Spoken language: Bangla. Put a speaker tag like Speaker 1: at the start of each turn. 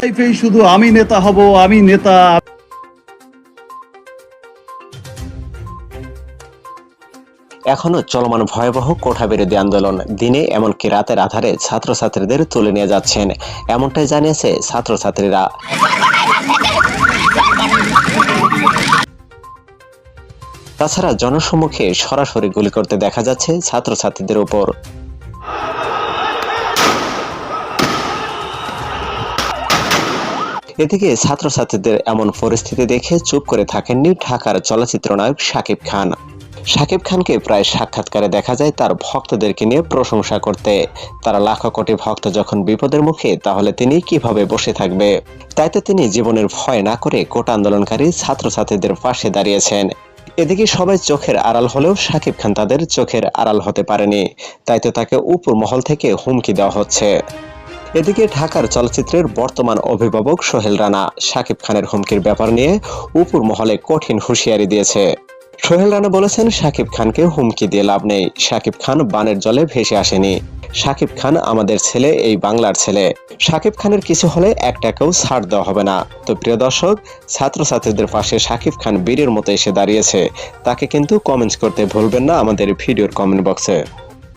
Speaker 1: লাইফেই শুধু আমি নেতা হব, আমি নেতা।
Speaker 2: এখনও চলমান ভয়াবহ কোঠা বিরোধী আন্দোলন দিনে এমনকি রাতের আধারে ছাত্রছাত্রীদের তুলে নিয়ে যাচ্ছেন, এমনটাই জানিয়েছে ছাত্রছাত্রীরা। তাছাড়া জনসম্মুখে সরাসরি গুলি করতে দেখা যাচ্ছে ছাত্রছাত্রীদের উপর। এদিকে ছাত্রছাত্রীদের এমন পরিস্থিতি দেখে চুপ করে থাকেননি ঢাকার চলচ্চিত্র নায়ক শাকিব খান। শাকিব খানকে প্রায় সাক্ষাৎকারে দেখা যায় তার ভক্তদেরকে নিয়ে প্রশংসা করতে। তারা লাখো কোটি ভক্ত যখন বিপদের মুখে, তাহলে তিনি কীভাবে বসে থাকবে? তাই তো তিনি জীবনের ভয় না করে কোটা আন্দোলনকারী ছাত্রছাত্রীদের পাশে দাঁড়িয়েছেন। এদিকে সবাই চোখের আড়াল হলেও শাকিব খান তাদের চোখের আড়াল হতে পারেনি। তাই তো তাকে উপর মহল থেকে হুমকি দেওয়া হচ্ছে। এদিকে ঢাকার চলচ্চিত্রের বর্তমান অভিভাবক সোহেল রানা শাকিব খানের হুমকির ব্যাপার নিয়ে উপর মহলে কঠিন হুঁশিয়ারি দিয়েছে। সোহেল রানা বলেছেন, শাকিব খানকে হুমকি দিয়ে লাভ নেই। শাকিব খান বানের জলে ভেসে আসেনি। শাকিব খান আমাদের ছেলে, এই বাংলার ছেলে। শাকিব খানের কিছু হলে এক টাকাও ছাড় দেওয়া হবে না। তো প্রিয় দর্শক, ছাত্রছাত্রীদের পাশে শাকিব খান বীরের মতো এসে দাঁড়িয়েছে। তাকে কিন্তু কমেন্টস করতে ভুলবেন না আমাদের ভিডিওর কমেন্ট বক্সে